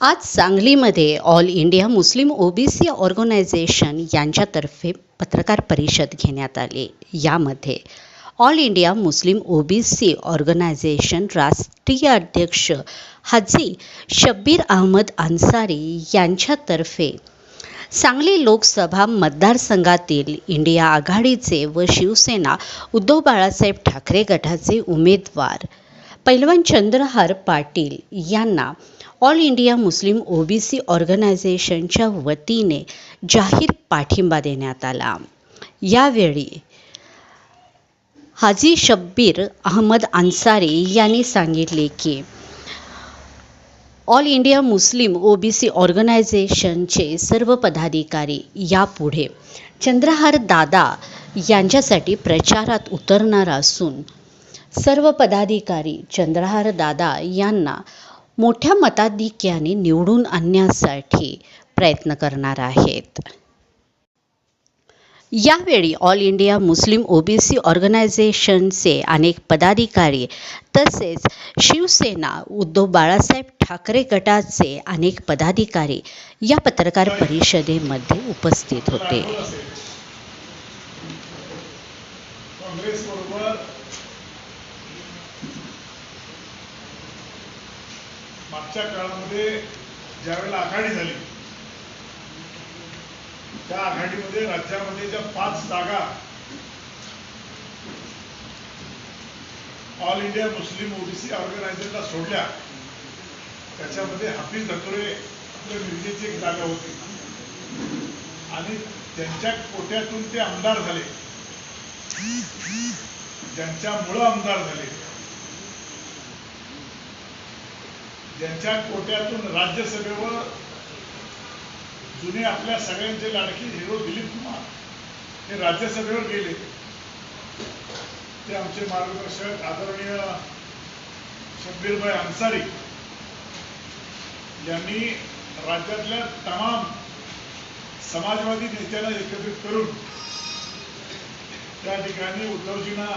आज सांगलीमध्ये all India Muslim OBC organization यांच्यातर्फे पत्रकार परिषद घेण्यात आली. यामध्ये all India Muslim OBC organization राष्ट्रीय अध्यक्ष हाजी शब्बीर अहमद अन्सारी यांच्यातर्फे सांगली लोकसभा मतदारसंघातील इंडिया आघाडीचे व शिवसेना उद्धव बाळासाहेब ठाकरे गटाचे उमेदवार पैलवान चंद्रहार पाटील यांना ऑल इंडिया मुस्लिम ओबीसी ऑर्गनायझेशनच्या वतीने जाहीर पाठिंबा देण्यात आला. यावेळी हाजी शब्बीर अहमद अन्सारी यांनी सांगितले की ऑल इंडिया मुस्लिम ओबीसी ऑर्गनायझेशनचे सर्व पदाधिकारी यापुढे चंद्रहार दादा यांच्यासाठी प्रचारात उतरणार असून सर्व पदाधिकारी चंद्रहार दादा यांना मोठ्या मताधिक्याने निवडून आणण्यासाठी प्रयत्न करणार आहेत. यावेळी ऑल इंडिया मुस्लिम ओबीसी ऑर्गनायझेशनचे अनेक पदाधिकारी तसेच शिवसेना उद्धव बाळासाहेब ठाकरे गटाचे अनेक पदाधिकारी या पत्रकार परिषदेमध्ये उपस्थित होते काँग्रेस बरोबर मागच्या काळामध्ये ज्यावेळेला आघाडी झाली त्या आघाडीमध्ये राज्यामध्ये ज्या पाच जागा ऑल इंडिया मुस्लिम ओबीसी ऑर्गनायझेशनला सोडल्या त्याच्यामध्ये हाफिज धतुरे आपल्या मिरजेची एक जागा होती. आणि त्यांच्या कोट्यातून ते आमदार झाले. ज्यांच्यामुळं आमदार झाले. ज्यांच्या कोट्यातून राज्यसभेवर जुने आपल्या सगळ्यांचे लाडकी हिरो दिलीप कुमार हे राज्यसभेवर गेले ते आमचे मार्गदर्शक आदरणीय शब्बीरभाई अन्सारी यांनी राज्यातल्या तमाम समाजवादी नेत्यांना एकत्रित करून त्या ठिकाणी उद्धवजींना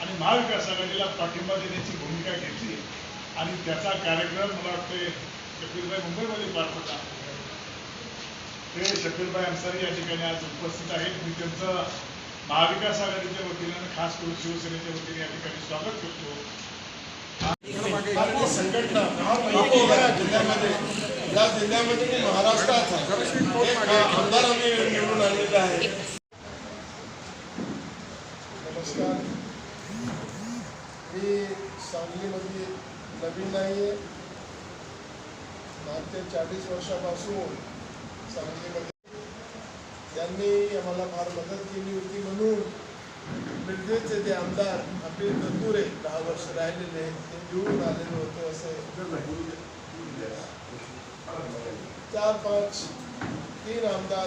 आणि महाविकास आघाडीला पाठिंबा देण्याची भूमिका घेतली आणि त्याचा कार्यक्रम मला वाटते शकीरभाई मुंबईमध्ये पार पडला. ते शकीरभाई अन्सारी या ठिकाणी आज उपस्थित आहेत. मी त्यांचं महाविकास आघाडीच्या वतीने आणि खास करून शिवसेनेच्या वतीने या ठिकाणी स्वागत करतो. संघटना जिल्ह्यामध्ये या जिल्ह्यामध्ये मी महाराष्ट्रात आहे. एक आमदार आम्ही निवडून आणलेला आहे. नमस्कार. मी सांगलीमध्ये नवीन नाही आहे मागच्या चाळीस वर्षापासून सांगलीमध्ये त्यांनी आम्हाला फार मदत केली होती म्हणून मिरजेचे ते आमदार आपले दत्तुरे दहा वर्ष राहिलेले ते निवडून आलेलं होतं असं चार पाच तीन आमदार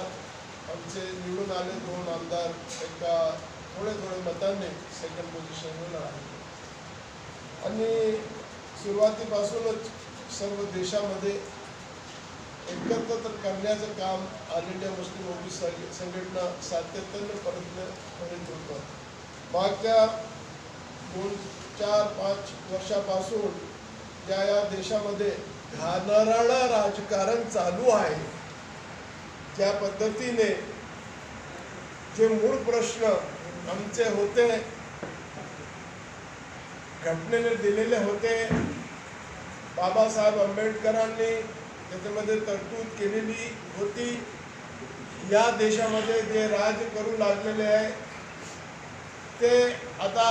आमचे निवडून आले दोन आमदार एका थोडे थोडे मतांनी सेकंड पोझिशनवर आले. आणि सुरुवातीपासूनच सर्व देशामध्ये एकत्र करण्याचं काम ऑल इंडिया मुस्लिम ओबीसी संघटना सातत्यानं प्रयत्न करीत होतं मागच्या दोन चार पाच वर्षापासून ज्या या देशामध्ये घाणेरडं राजकारण चालू आहे ज्या पद्धतीने जे मूळ प्रश्न आमचे होते घटनेने दिलेले होते बाबासाहेब आंबेडकरांनी त्याच्यामध्ये तरतूद केलेली होती. या देशामध्ये जे राज करू लागलेले आहे ते आता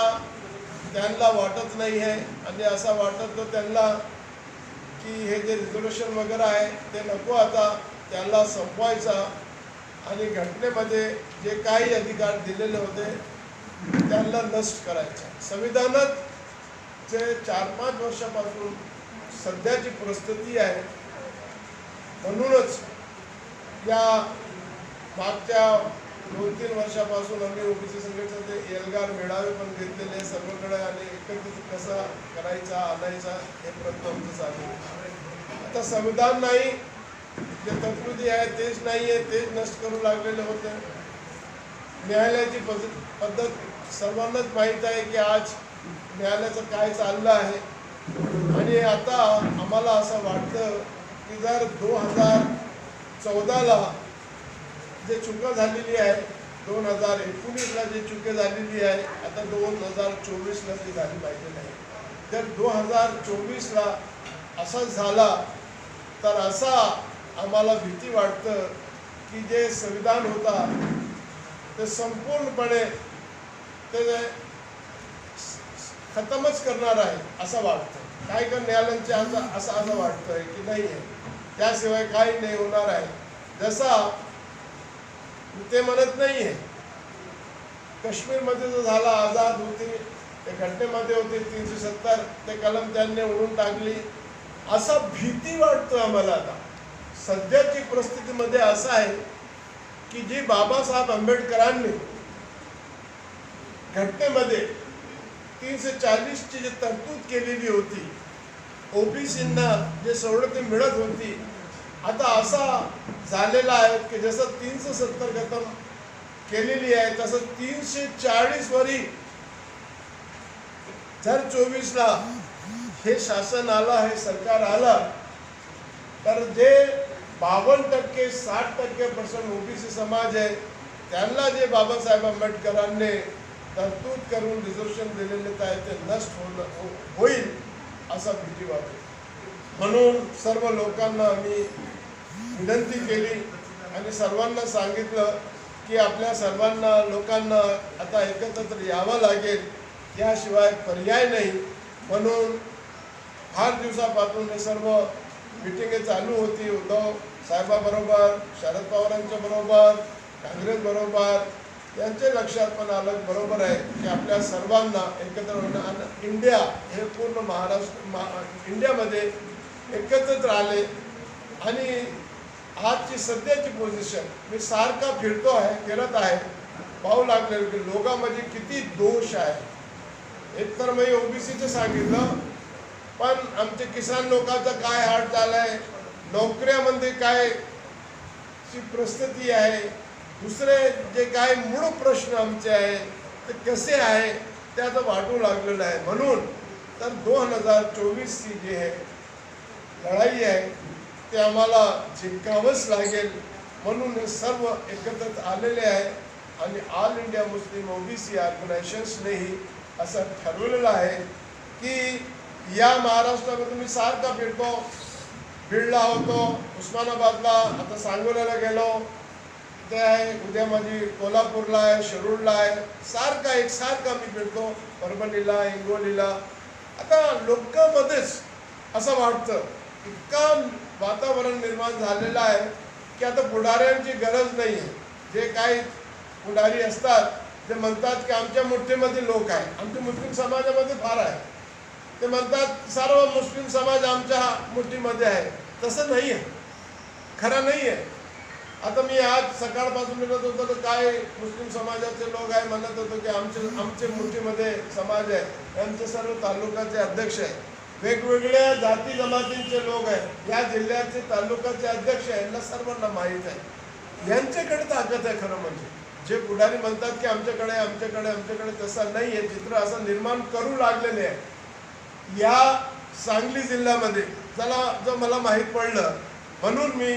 त्यांना वाटत नाही आहे. आणि असं वाटत तो त्यांना की हे जे रिझर्वेशन वगैरे आहे ते नको आता त्यांना संपवायचा. आणि घटनेमध्ये जे काही अधिकार दिलेले होते त्यांना नष्ट करायचा. संविधानात जे चार पाच वर्षापासून सध्याची परिस्थिती आहे म्हणूनच या मागच्या दोन तीन वर्षापासून आम्ही ओबीसी संघटनेचे एल्गार मेळावे पण घेतलेले सर्वकडे आणि एकत्रित कसा करायचा आणायचा हे प्रयत्न आमचं चालू आता संविधान नाही जे तरतुदी आहे तेच नाही आहे तेच नष्ट करू लागलेले होते. न्यायालयाची पद्धत पद्धत सर्वांनाच माहीत आहे की आज न्यायालयाचं काय चाललं आहे. आणि आता आम्हाला असं वाटतं की जर दोन हजार चौदाला जे चुकं झालेली आहे दोन हजार एकोणीसला जी चुके झालेली आहे आता दोन हजार चोवीसला ती झाली पाहिजे नाही. तर दोन हजार चोवीसला असा झाला तर असा आम्हाला भीती वाटतं की जे संविधान होता ते संपूर्णपणे ते खतमच करणार आहे असं वाटतं काय का न्यायालयांचे असं असं असं वाटतंय की नाही आहे. त्याशिवाय काही नाही होणार आहे. जसा ते म्हणत नाही आहे. काश्मीरमध्ये जो झाला आझाद होती ते घटनेमध्ये होते तीनशे सत्तर ते कलम त्यांनी उडून टाकली. असा भीती वाटतो आम्हाला आता. सध्याची परिस्थितीमध्ये असं आहे की जी बाबासाहेब आंबेडकरांनी घटनेमध्ये तीनशे चाळीसची जी तरतूद केलेली होती ओबीसींना जे सवलती मिळत होती आता असा झालेला आहे की जसं तीनशे सत्तर खतम केलेली आहे तसं तीनशे चाळीस वरी जर चोवीसला हे शासन आलं हे सरकार आलं तर जे बावन्न टक्के साठ टक्के पर्सेंट ओबीसी समाज आहे त्यांना जे बाबासाहेब आंबेडकरांनी तरतूद करून रिझर्वेशन दिलेले आहे ते नष्ट होणं हो- होईल असा भीती वाटते. म्हणून सर्व लोकांना आम्ही विनंती केली आणि सर्वांना सांगितलं की आपल्या सर्वांना लोकांना आता एकत्र यावं लागेल याशिवाय पर्याय नाही. म्हणून फार दिवसापासून हे सर्व मिटिंगे चालू होती. उद्धव साहेबाबरोबर शरद पवारांच्या बरोबर काँग्रेसबरोबर यांचे लक्षात पण आलं बरोबर आहे की आपल्या सर्वांना एकत्र होणं आणि इंडिया हे पूर्ण महाराष्ट्र महा इंडियामध्ये एकत्रित राहिले. आणि आजची सध्याची पोझिशन मी सारखा फिरतो आहे फिरत आहे पाहू लागले की लोकांमध्ये किती दोष आहे. एक तर मी ओबीसीचं सांगितलं पण आमचे किसान लोकांचं काय हाल आहे? नोकऱ्यामध्ये काय ची परिस्थिती आहे? दुसरे जे काय मूळ प्रश्न आमचे आहे ते कसे आहे ते आता वाटू लागलेलं आहे. म्हणून तर दोन हजार चोवीसची जी आहे लढाई आहे ते आम्हाला जिंकावंच लागेल. म्हणून हे सर्व एकत्रित आलेले आहे आणि ऑल इंडिया मुस्लिम ओबीसी ऑर्गनायझेशन्सनेही असं ठरवलेलं आहे की या महाराष्ट्रामध्ये मी सारखा फिरतो बीडला होतो उस्मानाबादला आता सांगोल्याला गेलो ते आहे उद्या माझी कोल्हापूरला आहे शिरूरला आहे. सारखा एक सारखा मी फिरतो परभणीला हिंगोलीला. आता लोकांमध्येच असं वाटतं इतका वातावरण निर्माण झालेलं आहे की आता पुढाऱ्यांची गरज नाही आहे. जे काही पुढारी असतात ते म्हणतात की आमच्या मुठ्ठीमध्ये लोक आहे. आमच्या मुस्लिम समाजामध्ये फार आहे. ते म्हणतात सर्व मुस्लिम समाज आमच्या मुठीमध्ये आहे. तसं नाही आहे. खरं नाही आहे. आता मी आज सकाळपासून मिळत होतो तर काय मुस्लिम समाजाचे लोक आहे म्हणत होतो की आमचे आमचे मुठीमध्ये समाज आहे. आमचे सर्व तालुकाचे अध्यक्ष आहेत वेगवेगळ्या जाती जमातींचे लोक आहेत या जिल्ह्याचे तालुकाचे अध्यक्ष आहे. यांना सर्वांना माहीत आहे. यांच्याकडे ताकद आहे खरं म्हणजे. जे पुढारी म्हणतात की आमच्याकडे आमच्याकडे आमच्याकडे तसं नाही आहे. चित्र असं निर्माण करू लागलेले आहे. या सांगली जिल्ह्यामध्ये चला जो मला माहीत पडलं म्हणून मी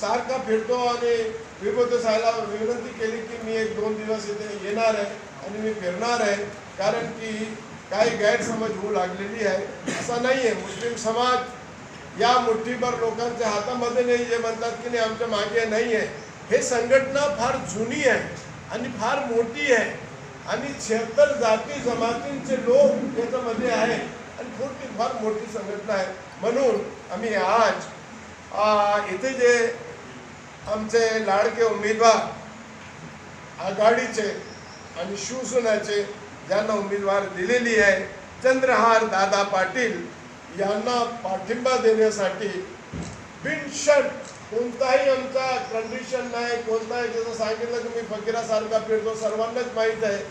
सारखा फिरतो आणि विभूत साहेबला विनंती केली की मी एक दोन दिवस इथे येणार आहे आणि मी फिरणार आहे कारण की काही गैरसमज होऊ लागलेली आहे. असं नाही आहे मुस्लिम समाज या मुठ्ठीभर लोकांच्या हातामध्ये नाही. जे म्हणतात की नाही आमच्या मागे नाही आहे हे संघटना फार जुनी आहे आणि फार मोठी आहे. आणि शहात्तर जाती जमातींचे लोक याच्यामध्ये आहे आणि मोठी फार मोठी संघटना आहे. म्हणून आम्ही आज इथे जे आमचे लाडके उमेदवार आघाडीचे आणि शिवसेनाचे ज्यांना उमेदवार दिलेली आहे चंद्रहार दादा पाटील यांना पाठिंबा देण्यासाठी बिनशर्त कोणताही आमचा कंडिशन नाही कोणताही जसं सांगितलं की मी फकीरासारखा फिरतो सर्वांनाच माहीत आहे.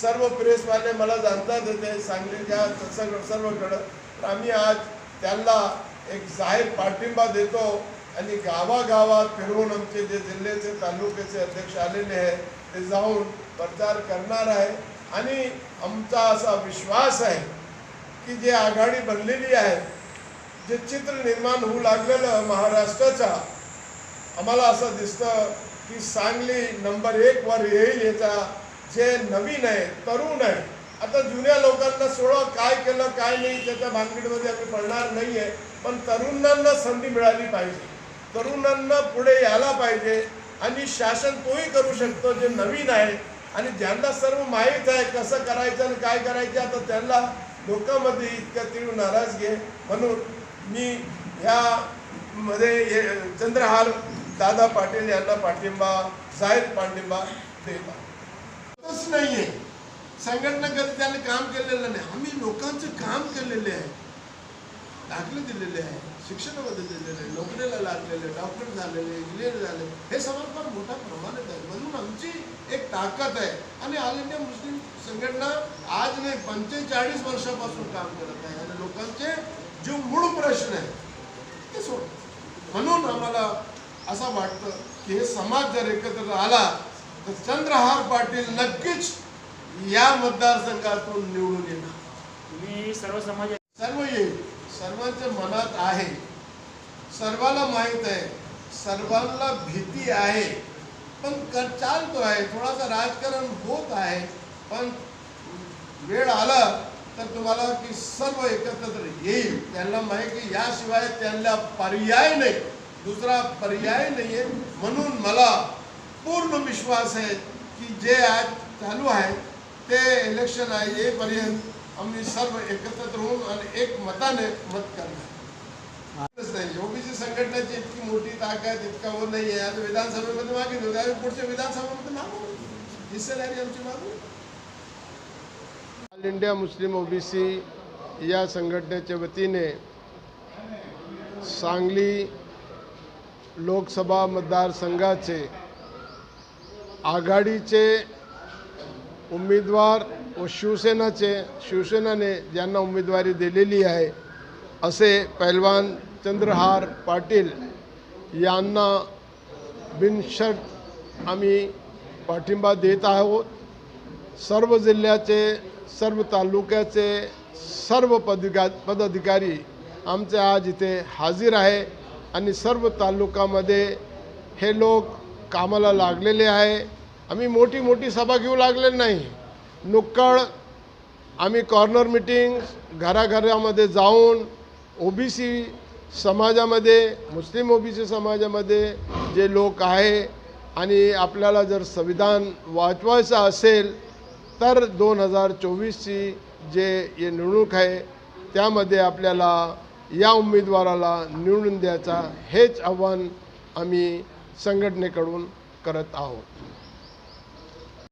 सर्व प्रेसवाले मला जाणतात येते सांगलीच्या सगळं सर्वकडं. तर आम्ही आज त्यांना एक जाहीर पाठिंबा देतो. आणि गावागावात फिरवून आमचे जे जिल्ह्याचे तालुक्याचे अध्यक्ष आलेले आहेत ते जाऊन प्रचार करणार आहे. आणि आमचा असा विश्वास आहे की जे आघाडी बनलेली आहे जे चित्र निर्माण होऊ लागलेलं महाराष्ट्राचा आम्हाला असं दिसतं की सांगली नंबर एक वर येईल याचा जे नवीन आहे तरुण आहे. आता जुन्या लोकांना सोडा काय केलं काय नाही त्याच्या भानगडीमध्ये आम्ही पडणार नाही आहे पण तरुणांना संधी मिळाली पाहिजे. तरुणांना पुढे यायला पाहिजे आणि शासन तोही करू शकतो जे नवीन आहे. आणि ज्यांना सर्व माहीत आहे कसं करायचं आणि काय करायचं आता त्यांना लोकांमध्ये इतक्या तीव्र नाराजगी आहे म्हणून मी ह्या मध्ये चंद्रहार दादा पाटील यांना पाठिंबा जाहीर पाठिंबा देत आहे. नाहीये. संघटना कधी त्याने काम केलेलं नाही. आम्ही लोकांचं काम केलेले आहे. दाखले दिलेले आहे. शिक्षणामध्ये दिलेले नोकरीला लागलेले डॉक्टर झालेले इंजिनियर झाले हे समाज फार मोठ्या प्रमाणात आहे. म्हणून आमची एक ताकद आहे. आणि ऑल इंडिया मुस्लिम संघटना आज नाही पंचेचाळीस वर्षापासून काम करत आहे. आणि लोकांचे जो मूळ प्रश्न आहे ते सोड. म्हणून आम्हाला असं वाटतं की हे समाज जर एकत्र आला तर चंद्रहार पाटील नक्कीच या मतदारसंघातून निवडून येणार. सर्व समाज सर्व येईल. सर्वांच्या मनात आहे. सर्वाला माहीत आहे. सर्वांना भीती आहे. पण कर चालतो आहे. थोडासा राजकारण होत आहे. पण वेळ आला तर तुम्हाला की सर्व एकत्र येईल. त्यांना माहिती की याशिवाय त्यांना पर्याय नाही. दुसरा पर्याय नाही आहे म्हणून मला पूर्ण विश्वास आहे की जे आज चालू आहे ते इलेक्शन आहे येईपर्यंत आम्ही सर्व एकत्र होऊन आणि एक मताने मत करणार. नाही ओबीसी संघटनेची इतकी मोठी ताकद इतका वर नाही आहे. आज विधानसभेमध्ये मागितलं होतं आम्ही पुढच्या विधानसभेमध्ये मागू हिस्सेदारी आमची मागू ऑल इंडिया मुस्लिम ओबीसी या संघटनेच्या वतीने सांगली लोकसभा मतदारसंघाचे आघाडीचे उमेदवार व शिवसेनाचे शिवसेनाने ज्यांना उमेदवारी दिलेली आहे असे पैलवान चंद्रहार पाटील यांना बिनशर्त आम्ही पाठिंबा देत आहोत. सर्व जिल्ह्याचे सर्व तालुक्याचे सर्व पदिका पदाधिकारी आमचे आज इथे हाजीर आहे आणि सर्व तालुकामध्ये हे लोक कामाला लागलेले आहे. आम्ही मोठी मोठी सभा घेऊ लागले नाही. नुक्कड आम्ही कॉर्नर मिटिंग्स घराघरामध्ये जाऊन ओ बी सी समाजामध्ये मुस्लिम ओबीसी समाजामध्ये जे लोक आहे आणि आपल्याला जर संविधान वाचवायचं असेल तर दोन हजार चोवीसची जे हे निवडणूक आहे त्यामध्ये आपल्याला या उमेदवाराला निवडून द्यायचा हेच आव्हान आम्ही संघटनेकडून करत आहोत.